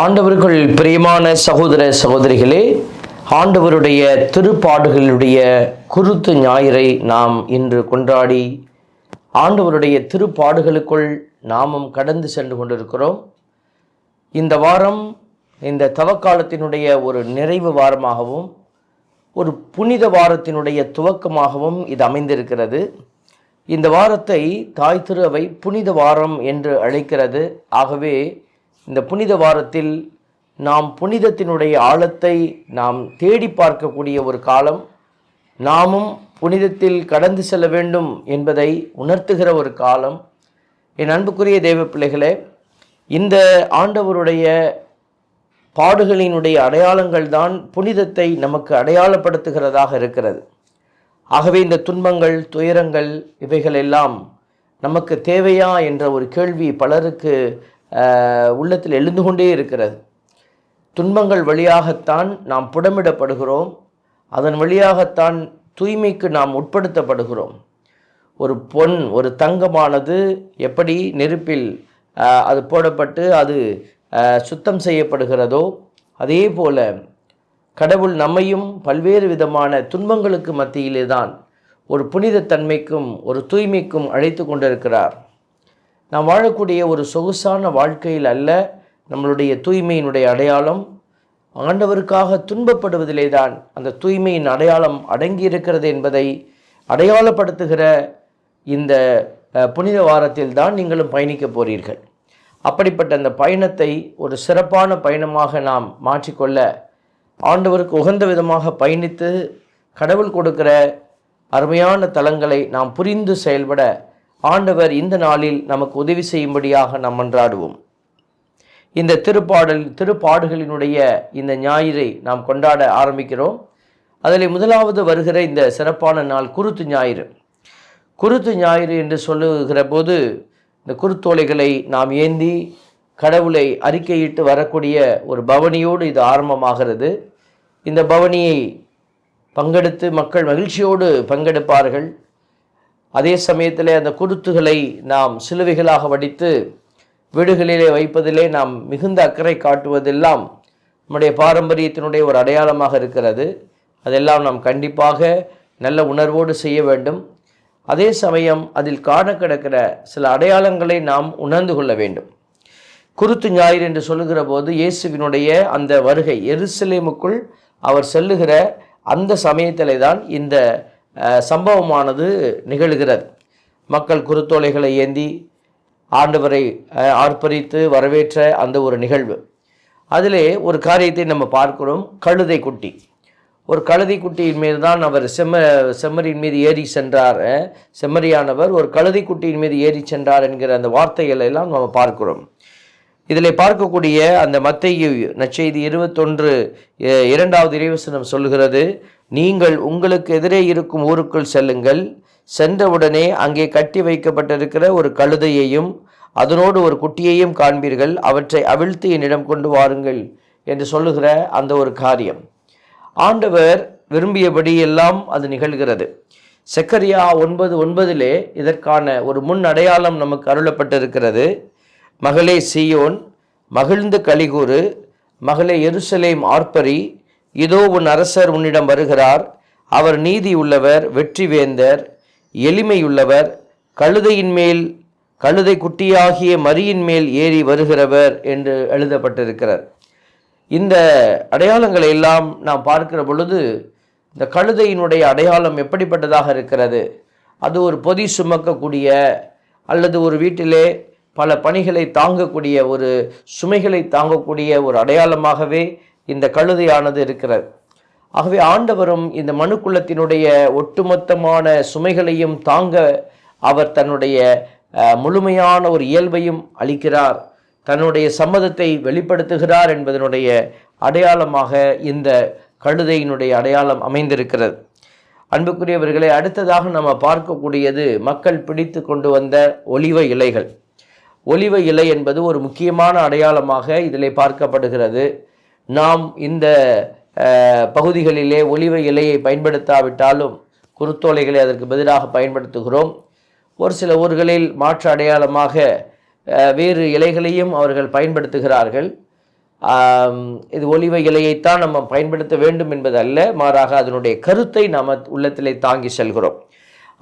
ஆண்டவர்கள் பிரியமான சகோதர சகோதரிகளே ஆண்டவருடைய திருப்பாடுகளுடைய குருத்து ஞாயிறை நாம் இன்று கொண்டாடி ஆண்டவருடைய திருப்பாடுகளுக்குள் நாமும் கடந்து சென்று கொண்டிருக்கிறோம். இந்த வாரம் இந்த தவக்காலத்தினுடைய ஒரு நிறைவு வாரமாகவும் ஒரு புனித வாரத்தினுடைய துவக்கமாகவும் இது அமைந்திருக்கிறது. இந்த வாரத்தை தாய் திரு அவை புனித வாரம் என்று அழைக்கிறது. ஆகவே இந்த புனித வாரத்தில் நாம் புனிதத்தினுடைய ஆழத்தை நாம் தேடி பார்க்கக்கூடிய ஒரு காலம். நாமும் புனிதத்தில் கடந்து செல்ல வேண்டும் என்பதை உணர்த்துகிற ஒரு காலம். என் அன்புக்குரிய தேவ பிள்ளைகளே இந்த ஆண்டவருடைய பாடுகளினுடைய அடையாளங்கள் தான் புனிதத்தை நமக்கு அடையாளப்படுத்துகிறதாக இருக்கிறது. ஆகவே இந்த துன்பங்கள் துயரங்கள் இவைகள் எல்லாம் நமக்கு தேவையா என்ற ஒரு கேள்வி பலருக்கு உள்ளத்தில் எழுந்து கொண்டே இருக்கிறது. துன்பங்கள் வழியாகத்தான் நாம் புடமிடப்படுகிறோம். அதன் வழியாகத்தான் தூய்மைக்கு நாம் உட்படுத்தப்படுகிறோம். ஒரு பொன் ஒரு தங்கமானது எப்படி நெருப்பில் அது போடப்பட்டு அது சுத்தம் செய்யப்படுகிறதோ அதே போல கடவுள் நம்மையும் பல்வேறு விதமான துன்பங்களுக்கு மத்தியிலே தான் ஒரு புனிதத்தன்மைக்கும் ஒரு தூய்மைக்கும் அழைத்து கொண்டிருக்கிறார். நாம் வாழக்கூடிய ஒரு சொகுசான வாழ்க்கையில் அல்ல நம்மளுடைய தூய்மையினுடைய அடையாளம் ஆண்டவருக்காக துன்பப்படுவதிலே தான் அந்த தூய்மையின் அடையாளம் அடங்கி இருக்கிறது என்பதை அடையாளப்படுத்துகிற இந்த புனித வாரத்தில் தான் நீங்களும் பயணிக்கப் போறீர்கள். அப்படிப்பட்ட அந்த பயணத்தை ஒரு சிறப்பான பயணமாக நாம் மாற்றிக்கொள்ள ஆண்டவருக்கு உகந்த விதமாக பயணித்து கடவுள் கொடுக்கிற அருமையான தலங்களை நாம் புரிந்து செயல்பட ஆண்டவர் இந்த நாளில் நமக்கு உதவி செய்யும்படியாக நாம் மன்றாடுவோம். இந்த திருப்பாடல் திருப்பாடுகளினுடைய இந்த ஞாயிறை நாம் கொண்டாட ஆரம்பிக்கிறோம். அதில் முதலாவது வருகிற இந்த சிறப்பான நாள் குருத்து ஞாயிறு. குருத்து ஞாயிறு என்று சொல்லுகிற போது இந்த குருத்தோலைகளை நாம் ஏந்தி கடவுளை அறிக்கையிட்டு வரக்கூடிய ஒரு பவனியோடு இது ஆரம்பமாகிறது. இந்த பவனியை பங்கெடுத்து மக்கள் மகிழ்ச்சியோடு பங்கெடுப்பார்கள். அதே சமயத்தில் அந்த குருத்துகளை நாம் சிலுவைகளாக வடித்து வீடுகளிலே வைப்பதிலே நாம் மிகுந்த அக்கறை காட்டுவதெல்லாம் நம்முடைய பாரம்பரியத்தினுடைய ஒரு அடையாளமாக இருக்கிறது. அதெல்லாம் நாம் கண்டிப்பாக நல்ல உணர்வோடு செய்ய வேண்டும். அதே சமயம் அதில் காண கிடக்கிற சில அடையாளங்களை நாம் உணர்ந்து கொள்ள வேண்டும். குருத்து ஞாயிறு என்று சொல்லுகிற போது இயேசுவினுடைய அந்த வருகை எருசலேமுக்குள் அவர் செல்லுகிற அந்த சமயத்திலே தான் இந்த சம்பவமானது நிகழ்கிறது. மக்கள் குருத்தோலைகளை ஏந்தி ஆண்டவரை ஆர்ப்பரித்து வரவேற்ற அந்த ஒரு நிகழ்வு. அதிலே ஒரு காரியத்தை நம்ம பார்க்கிறோம். கழுதை குட்டி. ஒரு கழுதை குட்டியின் மீது தான் அவர் செம்ம செம்மரியின் மீது ஏறி சென்றார். செம்மறியானவர் ஒரு கழுதை குட்டியின் மீது ஏறி சென்றார் என்கிற அந்த வார்த்தைகளை எல்லாம் நம்ம பார்க்கிறோம். இதில் பார்க்கக்கூடிய அந்த மத்திய நற்செய்தி இருபத்தொன்று இரண்டாவது இறைவசனம் சொல்லுகிறது நீங்கள் உங்களுக்கு எதிரே இருக்கும் ஊருக்குள் செல்லுங்கள். சென்றவுடனே அங்கே கட்டி வைக்கப்பட்டிருக்கிற ஒரு கழுதையையும் அதனோடு ஒரு குட்டியையும் காண்பீர்கள். அவற்றை அவிழ்த்து என்னிடம் கொண்டு வாருங்கள் என்று சொல்லுகிற அந்த ஒரு காரியம். ஆண்டவர் விரும்பியபடி எல்லாம் அது நிகழ்கிறது. செக்கரியா ஒன்பது ஒன்பதிலே இதற்கான ஒரு முன் அடையாளம் நமக்கு அருளப்பட்டிருக்கிறது. மகளே சியோன் மகிழ்ந்து கலிகூறு மகளே எருசலேம் ஆர்ப்பரி இதோ உன் அரசர் உன்னிடம் வருகிறார். அவர் நீதி உள்ளவர் வெற்றி வேந்தர் எளிமையுள்ளவர் கழுதையின் மேல் கழுதை குட்டியாகிய மரியின் மேல் ஏறி வருகிறவர் என்று எழுதப்பட்டிருக்கிறார். இந்த அடையாளங்களை எல்லாம் நாம் பார்க்கிற பொழுது இந்த கழுதையினுடைய அடையாளம் எப்படிப்பட்டதாக இருக்கிறது? அது ஒரு பொதி சுமக்கக்கூடிய அல்லது ஒரு வீட்டிலே பல பணிகளை தாங்கக்கூடிய ஒரு சுமைகளை தாங்கக்கூடிய ஒரு அடையாளமாகவே இந்த கழுதையானது இருக்கிறது. ஆகவே ஆண்டவரும் இந்த மனுக்குள்ளத்தினுடைய ஒட்டுமொத்தமான சுமைகளையும் தாங்க அவர் தன்னுடைய முழுமையான ஒரு இயல்பையும் அளிக்கிறார். தன்னுடைய சம்மதத்தை வெளிப்படுத்துகிறார் என்பதனுடைய அடையாளமாக இந்த கழுதையினுடைய அடையாளம் அமைந்திருக்கிறது. அன்புக்குரியவர்களை அடுத்ததாக நம்ம பார்க்கக்கூடியது மக்கள் பிடித்து கொண்டு வந்த ஒலிவ இலைகள். ஒலிவ இலை என்பது ஒரு முக்கியமான அடையாளமாக இதில் பார்க்கப்படுகிறது. நாம் இந்த பகுதிகளிலே ஒலிவ இலையை பயன்படுத்தாவிட்டாலும் குருத்தோலைகளை அதற்கு பதிலாக பயன்படுத்துகிறோம். ஒரு சில ஊர்களில் மாற்று அடையாளமாக வேறு இலைகளையும் அவர்கள் பயன்படுத்துகிறார்கள். இது ஒலிவ இலையைத்தான் நம்ம பயன்படுத்த வேண்டும் என்பது அல்ல மாறாக அதனுடைய கருத்தை நாம் உள்ளத்திலே தாங்கி செல்கிறோம்.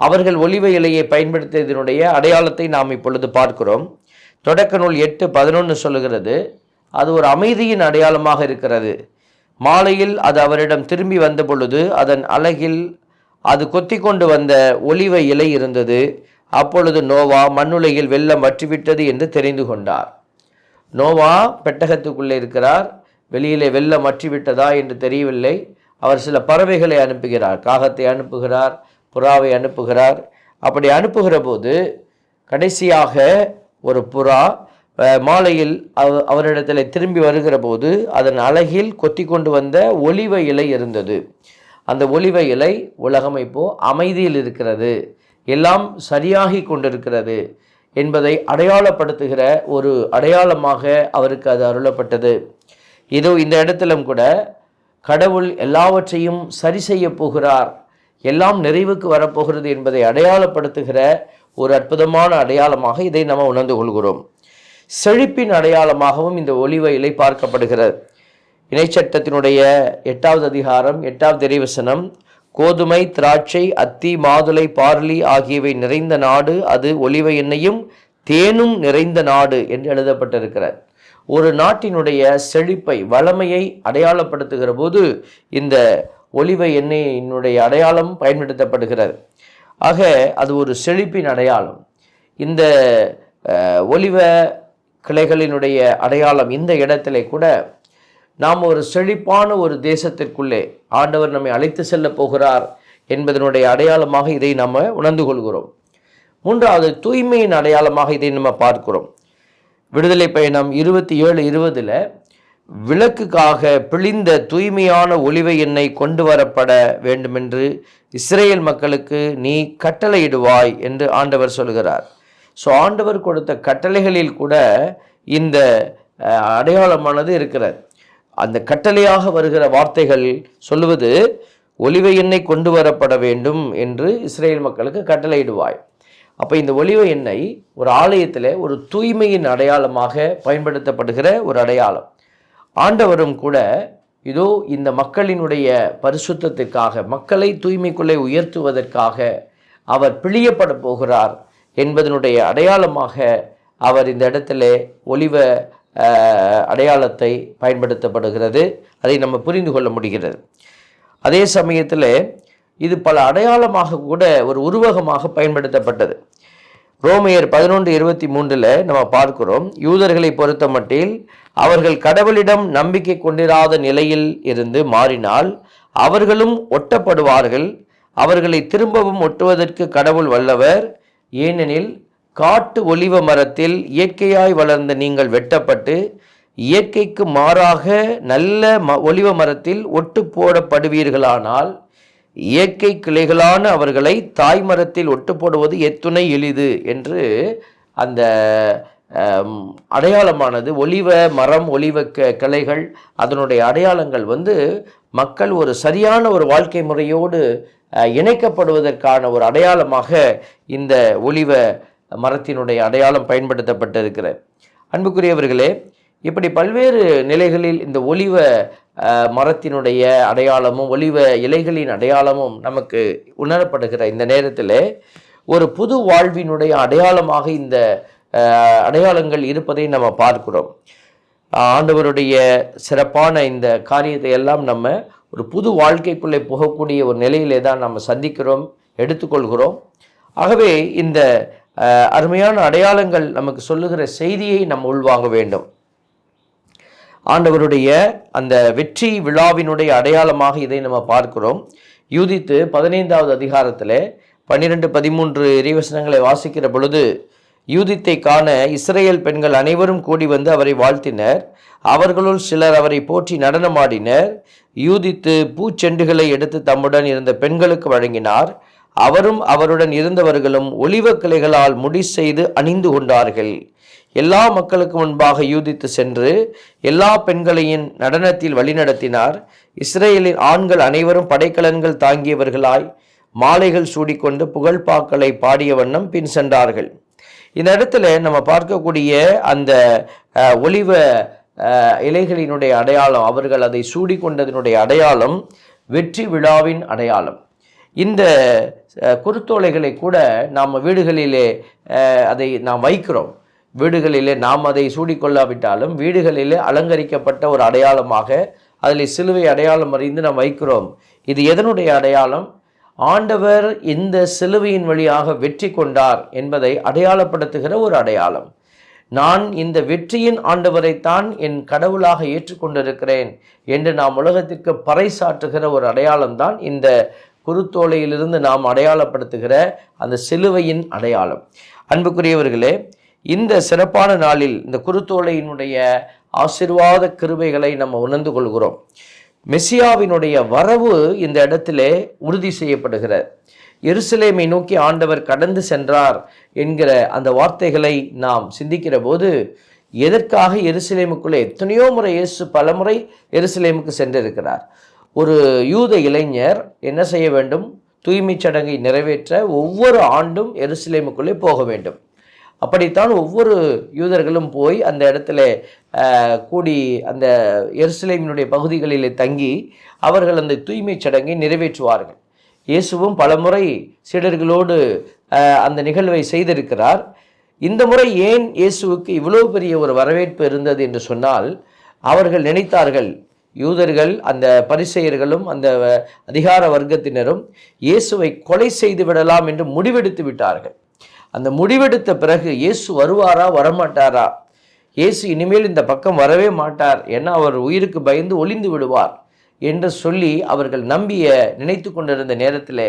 அவர்கள் ஒலிவ இலையை பயன்படுத்தியதனுடைய அடையாளத்தை நாம் இப்பொழுது பார்க்கிறோம். தொடக்க நூல் எட்டு பதினொன்று சொல்லுகிறது அது ஒரு அமைதியின் அடையாளமாக இருக்கிறது. மாலையில் அது அவரிடம் திரும்பி வந்த பொழுது அதன் அழகில் அது கொத்தி கொண்டு வந்த ஒலிவ இலை இருந்தது. அப்பொழுது நோவா மண்ணுலையில் வெள்ளம் வற்றிவிட்டது என்று தெரிந்து கொண்டார். நோவா பெட்டகத்துக்குள்ளே இருக்கிறார். வெளியிலே வெள்ளம் வற்றிவிட்டதா என்று தெரியவில்லை. அவர் சில பறவைகளை அனுப்புகிறார். காகத்தை அனுப்புகிறார் புறாவை அனுப்புகிறார். அப்படி அனுப்புகிற போது கடைசியாக ஒரு புறா மாலையில் அவ அவரிடத்தில் திரும்பி வருகிற போது அதன் அழகில் கொத்தி கொண்டு வந்த ஒலிவ இலை இருந்தது. அந்த ஒலிவ இலை உலகம் இப்போ அமைதியில் இருக்கிறது. எல்லாம் சரியாகி கொண்டிருக்கிறது என்பதை அடையாளப்படுத்துகிற ஒரு அடையாளமாக அவருக்கு அது அருளப்பட்டது. இதோ இந்த இடத்திலும் கூட கடவுள் எல்லாவற்றையும் சரி செய்ய போகிறார். எல்லாம் நிறைவுக்கு வரப்போகிறது என்பதை அடையாளப்படுத்துகிற ஒரு அற்புதமான அடையாளமாக இதை நம்ம உணர்ந்து கொள்கிறோம். செழிப்பின் அடையாளமாகவும் இந்த ஒளிவ இலை பார்க்கப்படுகிறது. இணைச்சட்டத்தினுடைய எட்டாவது அதிகாரம் எட்டாவது இறைவசனம் கோதுமை திராட்சை அத்தி மாதுளை பார்லி ஆகியவை நிறைந்த நாடு அது ஒளிவ எண்ணெயும் தேனும் நிறைந்த நாடு என்று எழுதப்பட்டிருக்கிறார் ஒரு நாட்டினுடைய செழிப்பை வளமையை அடையாளப்படுத்துகிற போது இந்த ஒளிவ எண்ணெயினுடைய அடையாளம் பயன்படுத்தப்படுகிறது. ஆக அது ஒரு செழிப்பின் அடையாளம். இந்த ஒலிவ கிளைகளினுடைய அடையாளம் இந்த இடத்திலே கூட நாம் ஒரு செழிப்பான ஒரு தேசத்திற்குள்ளே ஆண்டவர் நம்மை அழைத்து செல்ல போகிறார் என்பதனுடைய அடையாளமாக இதை நம்ம உணர்ந்து கொள்கிறோம். மூன்றாவது தூய்மையின் அடையாளமாக இதை நம்ம பார்க்கிறோம். விடுதலை பயணம் இருபத்தி ஏழு இருபதில் விளக்குக்காக பிழிந்த தூய்மையான ஒளிவை எண்ணெய் கொண்டு வரப்பட வேண்டுமென்று இஸ்ரேல் மக்களுக்கு நீ கட்டளையிடுவாய் என்று ஆண்டவர் சொல்கிறார். ஸோ ஆண்டவர் கொடுத்த கட்டளைகளில் கூட இந்த அடையாளமானது இருக்கிறது. அந்த கட்டளையாக வருகிற வார்த்தைகள் சொல்லுவது ஒலிவை எண்ணெய் கொண்டு வரப்பட வேண்டும் என்று இஸ்ரேல் மக்களுக்கு கட்டளையிடுவாய். அப்போ இந்த ஒலிவ எண்ணெய் ஒரு ஆலயத்தில் ஒரு தூய்மையின் அடையாளமாக பயன்படுத்தப்படுகிற ஒரு அடையாளம். ஆண்டவரும் கூட இதோ இந்த மக்களினுடைய பரிசுத்தத்திற்காக மக்களை தூய்மைக்குள்ளே உயர்த்துவதற்காக அவர் பிழியப்பட போகிறார் என்பதனுடைய அடையாளமாக அவர் இந்த இடத்துல ஒளிவ அடையாளத்தை பயன்படுத்தப்படுகிறது. அதை நம்ம புரிந்து கொள்ள முடிகிறது. அதே சமயத்தில் இது பல அடையாளமாக கூட ஒரு உருவகமாக பயன்படுத்தப்பட்டது. ரோமையர் பதினொன்று இருபத்தி மூன்றில் நம்ம பார்க்கிறோம். யூதர்களை பொறுத்த மட்டில் அவர்கள் கடவுளிடம் நம்பிக்கை கொண்டிராத நிலையில் இருந்து மாறினால் அவர்களும் ஒட்டப்படுவார்கள். அவர்களை திரும்பவும் ஒட்டுவதற்கு கடவுள் வல்லவர். ஏனெனில் காட்டு ஒலிவ மரத்தில் இயற்கையாய் வளர்ந்த நீங்கள் வெட்டப்பட்டு இயற்கைக்கு மாறாக நல்ல ம ஒலிவ மரத்தில் ஒட்டு போடப்படுவீர்களானால் இயற்கை கிளைகளான அவர்களை தாய் மரத்தில் ஒட்டு போடுவது எத்துணை எளிது என்று அந்த அடையாளமானது ஒலிவ மரம் ஒலிவ க- கிளைகள் அதனுடைய அடையாளங்கள் வந்து மக்கள் ஒரு சரியான ஒரு வாழ்க்கை முறையோடு இணைக்கப்படுவதற்கான ஒரு அடையாளமாக இந்த ஒலிவ மரத்தினுடைய அடையாளம் பயன்படுத்தப்பட்டிருக்கிறது. அன்புக்குரியவர்களே இப்படி பல்வேறு நிலைகளில் இந்த ஒலிவ மரத்தினுடைய அடையாளமும் ஒளிவ இலைகளின் அடையாளமும் நமக்கு உணரப்படுகிற இந்த நேரத்தில் ஒரு புது வாழ்வினுடைய அடையாளமாக இந்த அடையாளங்கள் இருப்பதை நம்ம பார்க்கிறோம். ஆண்டவருடைய சிறப்பான இந்த காரியத்தை எல்லாம் நம்ம ஒரு புது வாழ்க்கைக்குள்ளே போகக்கூடிய ஒரு நிலையிலே தான் நம்ம சந்திக்கிறோம் எடுத்துக்கொள்கிறோம். ஆகவே இந்த அருமையான அடையாளங்கள் நமக்கு சொல்லுகிற செய்தியை நம்ம உள்வாங்க வேண்டும். ஆண்டவருடைய அந்த வெற்றி விழாவினுடைய அடையாளமாக இதை நம்ம பார்க்கிறோம். யூதித்து பதினைந்தாவது அதிகாரத்தில் பன்னிரெண்டு பதிமூன்று இறைவசனங்களை வாசிக்கிற பொழுது யூதித்தை காண இஸ்ரேல் பெண்கள் அனைவரும் கூடி வந்து அவரை வாழ்த்தினர். அவர்களுள் சிலர் அவரை போற்றி நடனமாடினர். யூதித்து பூச்செண்டுகளை எடுத்து தம்முடன் இருந்த பெண்களுக்கு வழங்கினார். அவரும் அவருடன் இருந்தவர்களும் ஒலிவ கிளைகளால் முடி செய்து அணிந்து கொண்டார்கள். எல்லா மக்களுக்கு முன்பாக யூதித்து சென்று எல்லா பெண்களையும் நடனத்தில் வழிநடத்தினார். இஸ்ரேலின் ஆண்கள் அனைவரும் படைக்கலன்கள் தாங்கியவர்களாய் மாலைகள் சூடிக்கொண்டு புகழ்பாக்களை பாடிய வண்ணம் பின் சென்றார்கள். இந்த இடத்துல நம்ம பார்க்கக்கூடிய அந்த ஒளிவ இலைகளினுடைய அடையாளம் அவர்கள் அதை சூடிக்கொண்டதனுடைய அடையாளம் வெற்றி விழாவின் அடையாளம். இந்த குருத்தோலைகளை கூட நாம் வீடுகளிலே அதை நாம் வைக்கிறோம். வீடுகளிலே நாம் அதை சூடிக்கொள்ளாவிட்டாலும் வீடுகளிலே அலங்கரிக்கப்பட்ட ஒரு அடையாளமாக அதில் சிலுவை அடையாளம் அறிந்து நாம் வைக்கிறோம். இது எதனுடைய அடையாளம்? ஆண்டவர் இந்த சிலுவையின் வழியாக வெற்றி கொண்டார் என்பதை அடையாளப்படுத்துகிற ஒரு அடையாளம். நான் இந்த வெற்றியின் ஆண்டவரைத்தான் என் கடவுளாக ஏற்றுக்கொண்டிருக்கிறேன் என்று நாம் உலகத்திற்கு பறைசாற்றுகிற ஒரு அடையாளம்தான் இந்த குருத்தோலையிலிருந்து நாம் அடையாளப்படுத்துகிற அந்த சிலுவையின் அடையாளம். அன்புக்குரியவர்களே இந்த சிறப்பான நாளில் இந்த குருத்தோலையினுடைய ஆசிர்வாத கிருபைகளை நம்ம உணர்ந்து கொள்கிறோம். மெசியாவினுடைய வரவு இந்த இடத்திலே உறுதி செய்யப்படுகிறது எருசலேமை நோக்கி ஆண்டவர் கடந்து சென்றார் என்கிற அந்த வார்த்தைகளை நாம் சிந்திக்கிற போது எதற்காக எருசலேமுக்குள்ளே எத்தனையோ முறை இயேசு பலமுறை எருசலேமுக்கு சென்றிருக்கிறார். ஒரு யூத இளைஞர் என்ன செய்ய வேண்டும்? தூய்மைச் சடங்கை நிறைவேற்ற ஒவ்வொரு ஆண்டும் எருசலேமுக்குள்ளே போக வேண்டும். அப்படித்தான் ஒவ்வொரு யூதர்களும் போய் அந்த இடத்துல கூடி அந்த எருசலேமினுடைய பகுதிகளிலே தங்கி அவர்கள் அந்த தூய்மைச் சடங்கை நிறைவேற்றுவார்கள். இயேசுவும் பலமுறை சீடர்களோடு அந்த நிகழ்வை செய்திருக்கிறார். இந்த முறை ஏன் இயேசுவுக்கு இவ்வளோ பெரிய ஒரு வரவேற்பு இருந்தது என்று சொன்னால் அவர்கள் நினைத்தார்கள் யூதர்கள் அந்த பரிசெயர்களும் அந்த அதிகார வர்க்கத்தினரும் இயேசுவை கொலை செய்து விடலாம் என்று முடிவெடுத்து விட்டார்கள். அந்த முடிவெடுத்த பிறகு இயேசு வருவாரா வரமாட்டாரா? இயேசு இனிமேல் இந்த பக்கம் வரவே மாட்டார். ஏன்னா அவர் உயிருக்கு பயந்து ஒளிந்து விடுவார் என்று சொல்லி அவர்கள் நம்பிய நினைத்து கொண்டிருந்த நேரத்தில்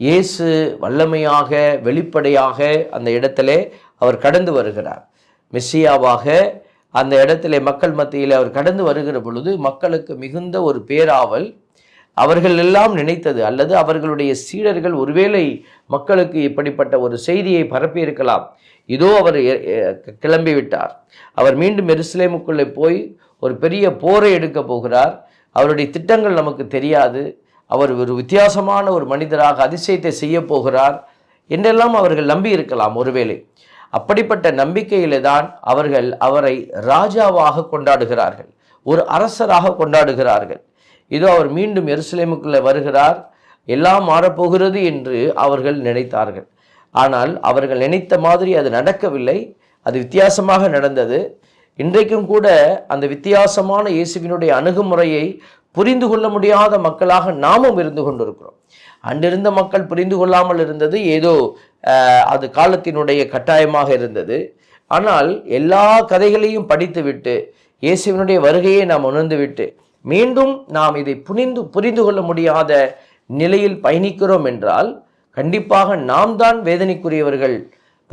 இயேசு வல்லமையாக வெளிப்படையாக அந்த இடத்திலே அவர் கடந்து வருகிறார். மெஸ்ஸியாவாக அந்த இடத்துல மக்கள் மத்தியில் அவர் கடந்து வருகிற பொழுது மக்களுக்கு மிகுந்த ஒரு பேராவல் அவர்கள் எல்லாம் நினைத்தது அல்லது அவர்களுடைய சீடர்கள் ஒருவேளை மக்களுக்கு இப்படிப்பட்ட ஒரு செய்தியை பரப்பியிருக்கலாம். இதோ அவர் கிளம்பிவிட்டார். அவர் மீண்டும் எருசலேமுக்குள்ளே போய் ஒரு பெரிய போரை எடுக்க போகிறார். அவருடைய திட்டங்கள் நமக்கு தெரியாது. அவர் ஒரு வித்தியாசமான ஒரு மனிதராக அதிசயத்தை செய்ய போகிறார் என்றெல்லாம் அவர்கள் நம்பி இருக்கலாம் ஒருவேளை. அப்படிப்பட்ட நம்பிக்கையிலே தான் அவர்கள் அவரை ராஜாவாக கொண்டாடுகிறார்கள். ஒரு அரசராக கொண்டாடுகிறார்கள். இதோ அவர் மீண்டும் எருசலேமுக்குள்ளே வருகிறார். எல்லாம் மாறப்போகிறது என்று அவர்கள் நினைத்தார்கள். ஆனால் அவர்கள் நினைத்த மாதிரி அது நடக்கவில்லை. அது வித்தியாசமாக நடந்தது. இன்றைக்கும் கூட அந்த வித்தியாசமான இயேசுவினுடைய அணுகுமுறையை புரிந்து கொள்ள முடியாத மக்களாக நாமும் இருந்து கொண்டிருக்கிறோம். அன்றிருந்த மக்கள் புரிந்து கொள்ளாமல் இருந்தது ஏதோ அது காலத்தினுடைய கட்டாயமாக இருந்தது. ஆனால் எல்லா கதைகளையும் படித்துவிட்டு இயேசுவினுடைய வருகையை நாம் உணர்ந்துவிட்டு மீண்டும் நாம் இதை புரிந்து புரிந்து கொள்ள முடியாத நிலையில் பயணிக்கிறோம் என்றால் கண்டிப்பாக நாம் தான் வேதனைக்குரியவர்கள்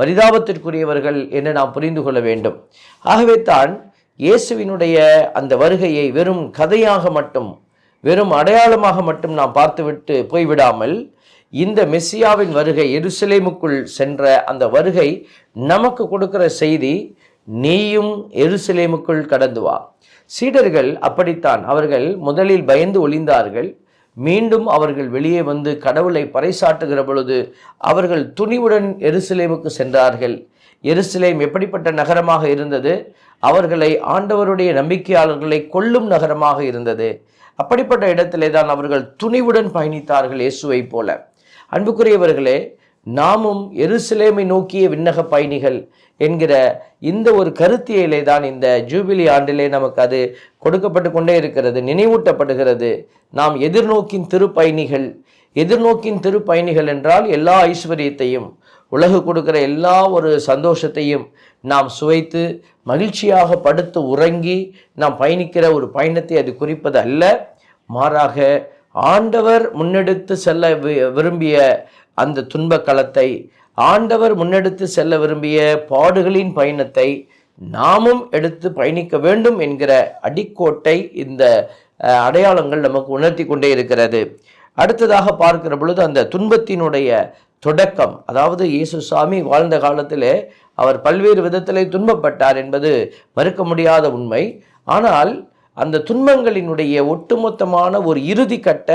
பரிதாபத்திற்குரியவர்கள் என்று நாம் புரிந்து கொள்ள வேண்டும். ஆகவே தான் இயேசுவினுடைய அந்த வருகையை வெறும் கதையாக மட்டும் வெறும் அடையாளமாக மட்டும் நாம் பார்த்துவிட்டு போய்விடாமல் இந்த மெஸ்ஸியாவின் வருகை எருசலேமுக்குள் சென்ற அந்த வருகை நமக்கு கொடுக்கிற செய்தி நீயும் எருசலேமுக்குள் கடந்து வா. சீடர்கள் அப்படித்தான். அவர்கள் முதலில் பயந்து ஒளிந்தார்கள். மீண்டும் அவர்கள் வெளியே வந்து கடவுளை பறைசாட்டுகிற பொழுது அவர்கள் துணிவுடன் எருசலேமுக்கு சென்றார்கள். எருசலேம் எப்படிப்பட்ட நகரமாக இருந்தது? அவர்களை ஆண்டவருடைய நம்பிக்கையாளர்களை கொல்லும் நகரமாக இருந்தது. அப்படிப்பட்ட இடத்திலே தான் அவர்கள் துணிவுடன் பயணித்தார்கள் இயேசுவை போல. அன்புக்குரியவர்களே நாமும் எருசலேமை நோக்கிய விண்ணக பயணிகள் என்கிற இந்த ஒரு கருத்தியலை தான் இந்த ஜூபிலி ஆண்டிலே நமக்கு அது கொடுக்கப்பட்டு கொண்டே இருக்கிறது நினைவூட்டப்படுகிறது. நாம் எதிர்நோக்கின் திருப்பயணிகள் எதிர்நோக்கின் திருப்பயணிகள் என்றால் எல்லா ஐஸ்வர்யத்தையும் உலகு கொடுக்கிற எல்லா ஒரு சந்தோஷத்தையும் நாம் சுவைத்து மகிழ்ச்சியாக படுத்து உறங்கி நாம் பயணிக்கிற ஒரு பயணத்தை அது குறிப்பது அல்ல மாறாக ஆண்டவர் முன்னெடுத்து செல்ல வி- விரும்பிய அந்த துன்பக் களத்தை ஆண்டவர் முன்னெடுத்து செல்ல விரும்பிய பாடுகளின் பயணத்தை நாமும் எடுத்து பயணிக்க வேண்டும் என்கிற அடிக்கோட்டை இந்த அடையாளங்கள் நமக்கு உணர்த்தி கொண்டே இருக்கிறது. அடுத்ததாக பார்க்கிற பொழுது அந்த துன்பத்தினுடைய தொடக்கம் அதாவது இயேசு சாமி வாழ்ந்த காலத்திலே அவர் பல்வேறு விதத்திலே துன்பப்பட்டார் என்பது மறுக்க முடியாத உண்மை. ஆனால் அந்த துன்பங்களினுடைய ஒட்டுமொத்தமான ஒரு இறுதி கட்ட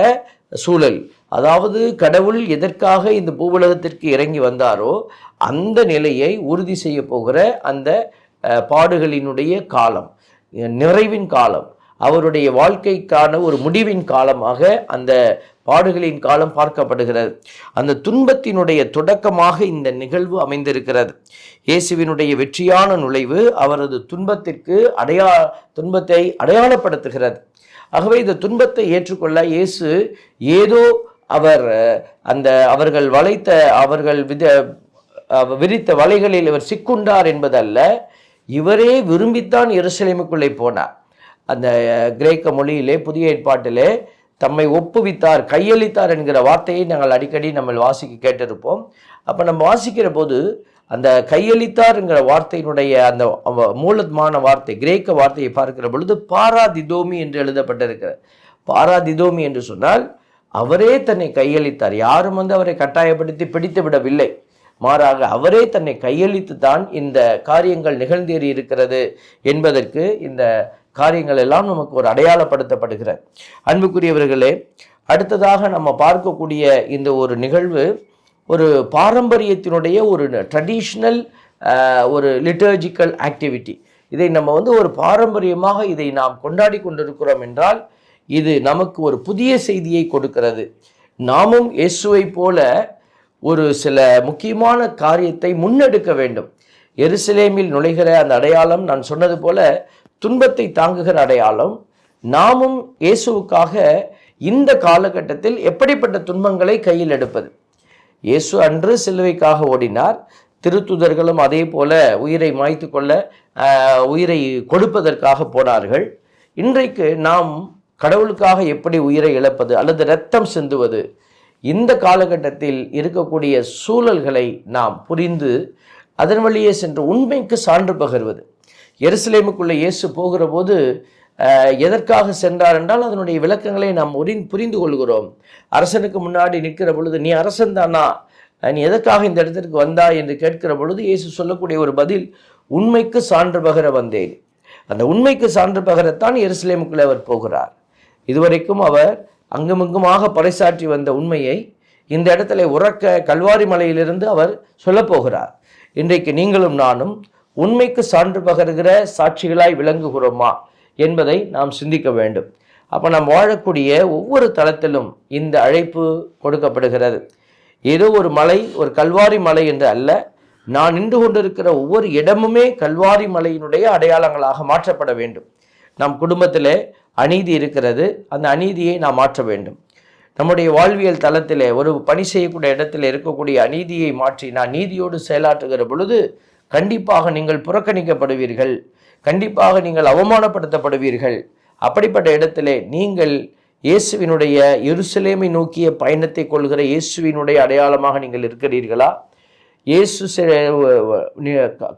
சூழல் அதாவது கடவுள் எதற்காக இந்த பூவுலகத்திற்கு இறங்கி வந்தாரோ அந்த நிலையை உறுதி செய்ய போகிற அந்த பாடுகளினுடைய காலம் நிறைவின் காலம் அவருடைய வாழ்க்கைக்கான ஒரு முடிவின் காலமாக அந்த பாடுகளின் காலம் பார்க்கப்படுகிறது. அந்த துன்பத்தினுடைய தொடக்கமாக இந்த நிகழ்வு அமைந்திருக்கிறது. இயேசுவினுடைய வெற்றியான நுழைவு அவரது துன்பத்திற்கு அடையா துன்பத்தை அடையாளப்படுத்துகிறது. ஆகவே இந்த துன்பத்தை ஏற்றுக்கொள்ள இயேசு ஏதோ அவர் அந்த அவர்கள் வளைத்த அவர்கள் வித விரித்த வலைகளில் இவர் சிக்குண்டார் என்பதல்ல இவரே விரும்பித்தான் எருசலேமுக்குள்ளே போனார். அந்த கிரேக்க மொழியிலே புதிய ஏற்பாட்டிலே தம்மை ஒப்புவித்தார் கையளித்தார் என்கிற வார்த்தையை நாங்கள் அடிக்கடி நம்ம வாசிக்க கேட்டிருப்போம். அப்போ நம்ம வாசிக்கிற போது அந்த கையளித்தார்ங்கிற வார்த்தையினுடைய அந்த மூலமான வார்த்தை கிரேக்க வார்த்தையை பார்க்கிற பொழுது பாராதிதோமி என்று எழுதப்பட்டிருக்கிறது. பாராதிதோமி என்று சொன்னால் அவரே தன்னை கையளித்தார். யாரும் வந்து அவரை கட்டாயப்படுத்தி பிடித்து விடவில்லை. மாறாக அவரே தன்னை கையளித்து தான் இந்த காரியங்கள் நிகழ்ந்தேறி இருக்கிறது என்பதற்கு இந்த காரியங்கள் எல்லாம் நமக்கு ஒரு அடையாளப்படுத்தப்படுகிற அன்புக்குரியவர்களே அடுத்ததாக நம்ம பார்க்கக்கூடிய இந்த ஒரு நிகழ்வு ஒரு பாரம்பரியத்தினுடைய ஒரு ட்ரெடிஷ்னல் ஒரு லிட்டர்ஜிக்கல் ஆக்டிவிட்டி இதை நம்ம வந்து ஒரு பாரம்பரியமாக இதை நாம் கொண்டாடி கொண்டிருக்கிறோம் என்றால் இது நமக்கு ஒரு புதிய செய்தியை கொடுக்கிறது. நாமும் இயேசுவை போல ஒரு சில முக்கியமான காரியத்தை முன்னெடுக்க வேண்டும். எருசலேமில் நுழைகிற அந்த அடையாளம் நான் சொன்னது போல துன்பத்தை தாங்குகிற அடையாளம். நாமும் இயேசுவுக்காக இந்த காலகட்டத்தில் எப்படிப்பட்ட துன்பங்களை கையில் எடுப்பது? இயேசு அன்று சிலுவைக்காக ஓடினார். திருத்துதர்களும் அதே போல உயிரை மாய்த்து கொள்ள உயிரை கொடுப்பதற்காக போனார்கள். இன்றைக்கு நாம் கடவுளுக்காக எப்படி உயிரை இழப்பது அல்லது இரத்தம் சிந்துவது இந்த காலகட்டத்தில் இருக்கக்கூடிய சூழல்களை நாம் புரிந்து அதன் வழியே சென்று உண்மைக்கு சான்று பகர்வது. எருசலேமுக்குள்ளே இயேசு போகிற போது எதற்காக சென்றார் என்றால் அதனுடைய விளக்கங்களை நாம் புரிந்து கொள்கிறோம். அரசனுக்கு முன்னாடி நிற்கிற பொழுது நீ அரசன் தானா? நீ எதற்காக இந்த இடத்திற்கு வந்தா என்று கேட்கிற பொழுது இயேசு சொல்லக்கூடிய ஒரு பதில் உண்மைக்கு சான்று பகர வந்தேன். அந்த உண்மைக்கு சான்று பகரத்தான் எருசலேமுக்குள்ளே அவர் போகிறார். இதுவரைக்கும் அவர் அங்குமிங்குமாக பறைசாற்றி வந்த உண்மையை இந்த இடத்துல உறக்க கல்வாரி மலையிலிருந்து அவர் சொல்லப்போகிறார் இன்றைக்கு நீங்களும் நானும் உண்மைக்கு சான்று பகர்கிற சாட்சிகளாய் விளங்குகிறோமா என்பதை நாம் சிந்திக்க வேண்டும். அப்போ நாம் வாழக்கூடிய ஒவ்வொரு தளத்திலும் இந்த அழைப்பு கொடுக்கப்படுகிறது. ஏதோ ஒரு மலை ஒரு கல்வாரி மலை என்று அல்ல நான் நின்று கொண்டிருக்கிற ஒவ்வொரு இடமுமே கல்வாரி மலையினுடைய அடையாளங்களாக மாற்றப்பட வேண்டும். நம் குடும்பத்தில் அநீதி இருக்கிறது. அந்த அநீதியை நாம் மாற்ற வேண்டும். நம்முடைய வாழ்வியல் தளத்தில் ஒரு பணி செய்யக்கூடிய இடத்தில் இருக்கக்கூடிய அநீதியை மாற்றி நான் நீதியோடு செயலாற்றுகிற பொழுது கண்டிப்பாக நீங்கள் புறக்கணிக்கப்படுவீர்கள். கண்டிப்பாக நீங்கள் அவமானப்படுத்தப்படுவீர்கள். அப்படிப்பட்ட இடத்திலே நீங்கள் இயேசுவினுடைய எருசலேமை நோக்கிய பயணத்தை கொள்கிற இயேசுவினுடைய அடையாளமாக நீங்கள் இருக்கிறீர்களா? இயேசு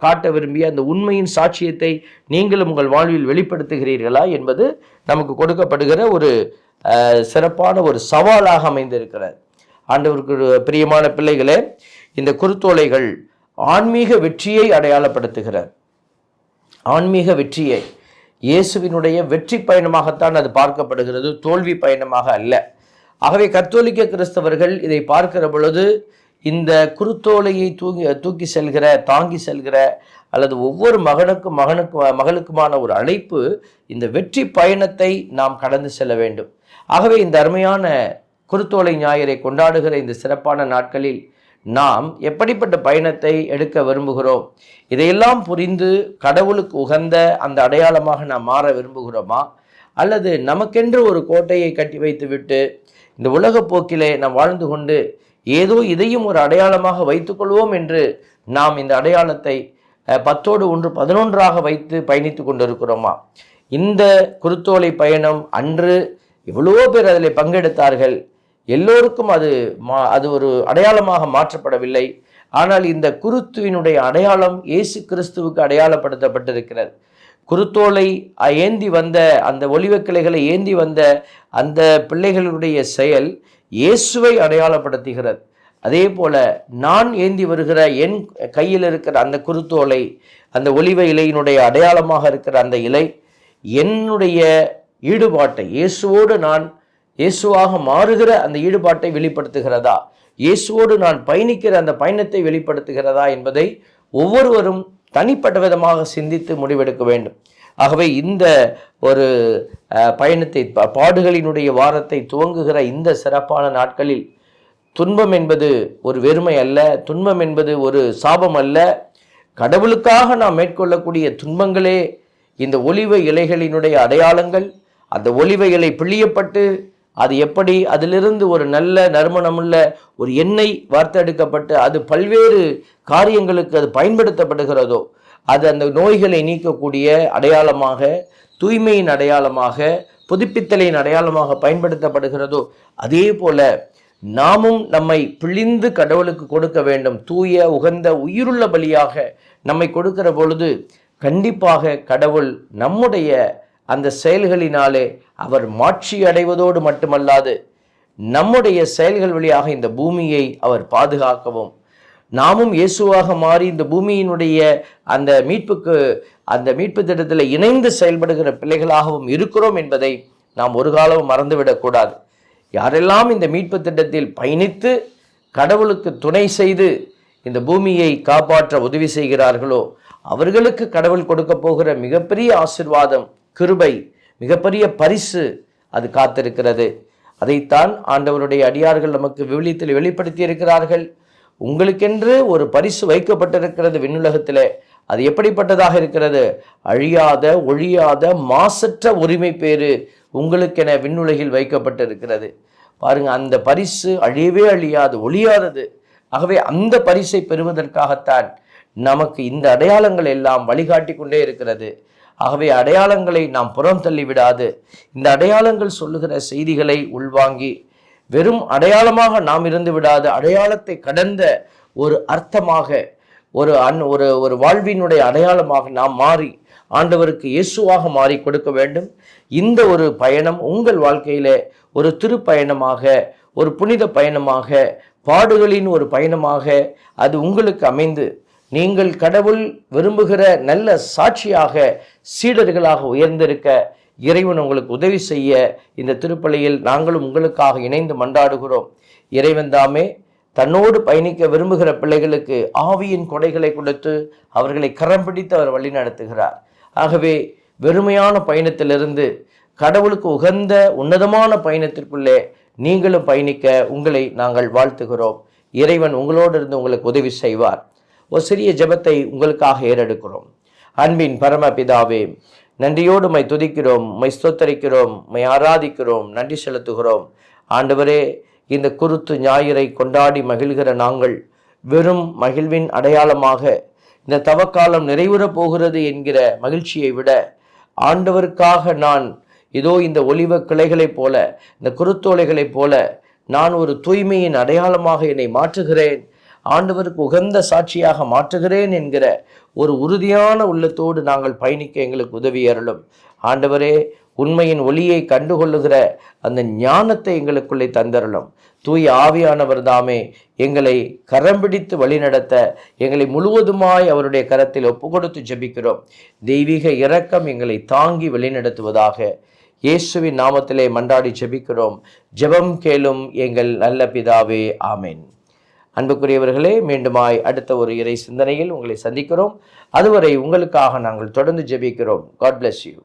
காட்ட விரும்பிய அந்த உண்மையின் சாட்சியத்தை நீங்களும் உங்கள் வாழ்வில் வெளிப்படுத்துகிறீர்களா என்பது நமக்கு கொடுக்கப்படுகிற ஒரு சிறப்பான ஒரு சவாலாக அமைந்திருக்கிறது. ஆண்டவருக்கு பிரியமான பிள்ளைகளே இந்த குருத்தோலைகள் ஆன்மீக வெற்றியை அடையாளப்படுத்துகிறார். ஆன்மீக வெற்றியை. இயேசுவினுடைய வெற்றி பயணமாகத்தான் அது பார்க்கப்படுகிறது தோல்வி பயணமாக அல்ல. ஆகவே கத்தோலிக்க கிறிஸ்தவர்கள் இதை பார்க்கிற பொழுது இந்த குருத்தோலையை தூங்கி தூக்கி செல்கிற தாங்கி செல்கிற அல்லது ஒவ்வொரு மகனுக்கும் மகனுக்கு மகளுக்குமான ஒரு அழைப்பு இந்த வெற்றி பயணத்தை நாம் கடந்து செல்ல வேண்டும். ஆகவே இந்த அருமையான குருத்தோலை ஞாயிறை கொண்டாடுகிற இந்த சிறப்பான நாட்களில் நாம் எப்படிப்பட்ட பயணத்தை எடுக்க விரும்புகிறோம்? இதையெல்லாம் புரிந்து கடவுளுக்கு உகந்த அந்த அடையாளமாக நாம் மாற விரும்புகிறோமா? அல்லது நமக்கென்று ஒரு கோட்டையை கட்டி வைத்துவிட்டு இந்த உலக போக்கிலே நாம் வாழ்ந்து கொண்டு ஏதோ இதையும் ஒரு அடையாளமாக வைத்துக்கொள்வோம் என்று நாம் இந்த அடையாளத்தை பத்தோடு ஒன்று பதினொன்றாக வைத்து பயணித்து கொண்டிருக்கிறோமா? இந்த குருத்தோலை பயணம் அன்று எவ்வளவோ பேர் அதில் பங்கெடுத்தார்கள். எல்லோருக்கும் அது மா அது ஒரு அடையாளமாக மாற்றப்படவில்லை. ஆனால் இந்த குருத்துவினுடைய அடையாளம் இயேசு கிறிஸ்துவுக்கு அடையாளப்படுத்தப்பட்டிருக்கிறது. குருத்தோலை ஏந்தி வந்த அந்த ஒளிவக்கிளைகளை ஏந்தி வந்த அந்த பிள்ளைகளுடைய செயல் இயேசுவை அடையாளப்படுத்துகிறது. அதே போல நான் ஏந்தி வருகிற என் கையில் இருக்கிற அந்த குருத்தோலை அந்த ஒலிவ இலையினுடைய அடையாளமாக இருக்கிற அந்த இலை என்னுடைய ஈடுபாட்டை இயேசுவோடு நான் இயேசுவாக மாறுகிற அந்த ஈடுபாட்டை வெளிப்படுத்துகிறதா? இயேசுவோடு நான் பயணிக்கிற அந்த பயணத்தை வெளிப்படுத்துகிறதா என்பதை ஒவ்வொருவரும் தனிப்பட்ட விதமாக சிந்தித்து முடிவெடுக்க வேண்டும். ஆகவே இந்த ஒரு பயணத்தை பாடுகளினுடைய வாரத்தை துவங்குகிற இந்த சிறப்பான நாட்களில் துன்பம் என்பது ஒரு வெறுமை அல்ல துன்பம் என்பது ஒரு சாபம் அல்ல. கடவுளுக்காக நாம் மேற்கொள்ளக்கூடிய துன்பங்களே இந்த ஒலிவ இலைகளினுடைய அடையாளங்கள். அந்த ஒலிவ இலை பிழியப்பட்டு அது எப்படி அதிலிருந்து ஒரு நல்ல நறுமணமுள்ள ஒரு எண்ணெய் வார்த்தெடுக்கப்பட்டு அது பல்வேறு காரியங்களுக்கு அது பயன்படுத்தப்படுகிறதோ அது அந்த நோய்களை நீக்கக்கூடிய அடையாளமாக தூய்மையின் அடையாளமாக புதுப்பித்தலின் அடையாளமாக பயன்படுத்தப்படுகிறதோ அதே போல நாமும் நம்மை பிழிந்து கடவுளுக்கு கொடுக்க வேண்டும். தூய உகந்த உயிருள்ள பலியாக நம்மை கொடுக்கிற பொழுது கண்டிப்பாக கடவுள் நம்முடைய அந்த செயல்களினாலே அவர் மாட்சி அடைவதோடு மட்டுமல்லாது நம்முடைய செயல்கள் வழியாக இந்த பூமியை அவர் பாதுகாக்கவும். நாமும் இயேசுவாக மாறி இந்த பூமியினுடைய அந்த மீட்புக்கு அந்த மீட்பு திட்டத்தில் இணைந்து செயல்படுகிற பிள்ளைகளாகவும் இருக்கிறோம் என்பதை நாம் ஒரு காலம் மறந்துவிடக்கூடாது யாரெல்லாம் இந்த மீட்பு திட்டத்தில் பயணித்து கடவுளுக்கு துணை செய்து இந்த பூமியை காப்பாற்ற உதவி செய்கிறார்களோ அவர்களுக்கு கடவுள் கொடுக்க போகிற மிகப்பெரிய ஆசிர்வாதம் கிருபை மிகப்பெரிய பரிசு அது காத்திருக்கிறது. அதைத்தான் ஆண்டவருடைய அடியார்கள் நமக்கு விவிலியத்தில் வெளிப்படுத்தி இருக்கிறார்கள் உங்களுக்கென்று ஒரு பரிசு வைக்கப்பட்டிருக்கிறது விண்ணுலகத்திலே. அது எப்படிப்பட்டதாக இருக்கிறது? அழியாத ஒழியாத மாசற்ற உரிமை பேறு உங்களுக்கென விண்ணுலகில் வைக்கப்பட்டிருக்கிறது. பாருங்க அந்த பரிசு அழியவே அழியாது ஒழியாதது. ஆகவே அந்த பரிசை பெறுவதற்காகத்தான் நமக்கு இந்த அடையாளங்கள் எல்லாம் வழிகாட்டி கொண்டே இருக்கிறது. ஆகவே அடையாளங்களை நாம் புறம் தள்ளி விடாது இந்த அடையாளங்கள் சொல்லுகிற செய்திகளை உள்வாங்கி வெறும் அடையாளமாக நாம் இருந்து விடாது அடையாளத்தை கடந்த ஒரு அர்த்தமாக ஒரு அன் ஒரு ஒரு வாழ்வினுடைய அடையாளமாக நாம் மாறி ஆண்டவருக்கு இயேசுவாக மாறி கொடுக்க வேண்டும். இந்த ஒரு பயணம் உங்கள் வாழ்க்கையிலே ஒரு திருப்பயணமாக ஒரு புனித பயணமாக பாடுகளின் ஒரு பயணமாக அது உங்களுக்கு அமைந்து நீங்கள் கடவுள் விரும்புகிற நல்ல சாட்சியாக சீடர்களாக உயர்ந்திருக்க இறைவன் உங்களுக்கு உதவி செய்ய இந்த திருப்பலியில் நாங்களும் உங்களுக்காக இணைந்து மன்றாடுகிறோம். இறைவன் தாமே தன்னோடு பயணிக்க விரும்புகிற பிள்ளைகளுக்கு ஆவியின் கொடைகளை கொடுத்து அவர்களை கரம் பிடித்து அவர் வழி நடத்துகிறார். ஆகவே வெறுமையான பயணத்திலிருந்து கடவுளுக்கு உகந்த உன்னதமான பயணத்திற்குள்ளே நீங்களும் பயணிக்க உங்களை நாங்கள் வாழ்த்துகிறோம். இறைவன் உங்களோடு இருந்து உங்களுக்கு உதவி செய்வார். ஒரு சிறிய ஜெபத்தை உங்களுக்காக ஏறெடுக்கிறோம். அன்பின் பரமபிதாவே நன்றியோடு மை துதிக்கிறோம் மை ஸ்தோத்தரிக்கிறோம் மை ஆராதிக்கிறோம் நன்றி செலுத்துகிறோம். ஆண்டவரே இந்த குருத்து ஞாயிறை கொண்டாடி மகிழ்கிற நாங்கள் வெறும் மகிழ்வின் அடையாளமாக இந்த தவக்காலம் நிறைவுறப் போகிறது என்கிற மகிழ்ச்சியை விட ஆண்டவருக்காக நான் இதோ இந்த ஒலிவ கிளைகளைப் போல இந்த குருத்தோலைகளைப் போல நான் ஒரு தூய்மையின் அடையாளமாக என்னை மாற்றுகிறேன். ஆண்டவருக்கு உகந்த சாட்சியாக மாற்றுகிறேன் என்கிற ஒரு உறுதியான உள்ளத்தோடு நாங்கள் பயணிக்க எங்களுக்கு உதவி அருளும். ஆண்டவரே உண்மையின் ஒளியை கண்டுகொள்ளுகிற அந்த ஞானத்தை எங்களுக்குள்ளே தந்தரலும் தூய் ஆவியானவர் தாமே எங்களை கரம் பிடித்து வழிநடத்த எங்களை முழுவதுமாய் அவருடைய கரத்தில் ஒப்பு கொடுத்து ஜெபிக்கிறோம். தெய்வீக இரக்கம் எங்களை தாங்கி வழிநடத்துவதாக இயேசுவின் நாமத்திலே மன்றாடி ஜெபிக்கிறோம். ஜெபம் கேளும் எங்கள் நல்ல பிதாவே ஆமேன். அன்புக்குரியவர்களே மீண்டுமாய் அடுத்த ஒரு இறை சிந்தனையில் உங்களை சந்திக்கிறோம். அதுவரை உங்களுக்காக நாங்கள் தொடர்ந்து ஜெபிக்கிறோம். God bless you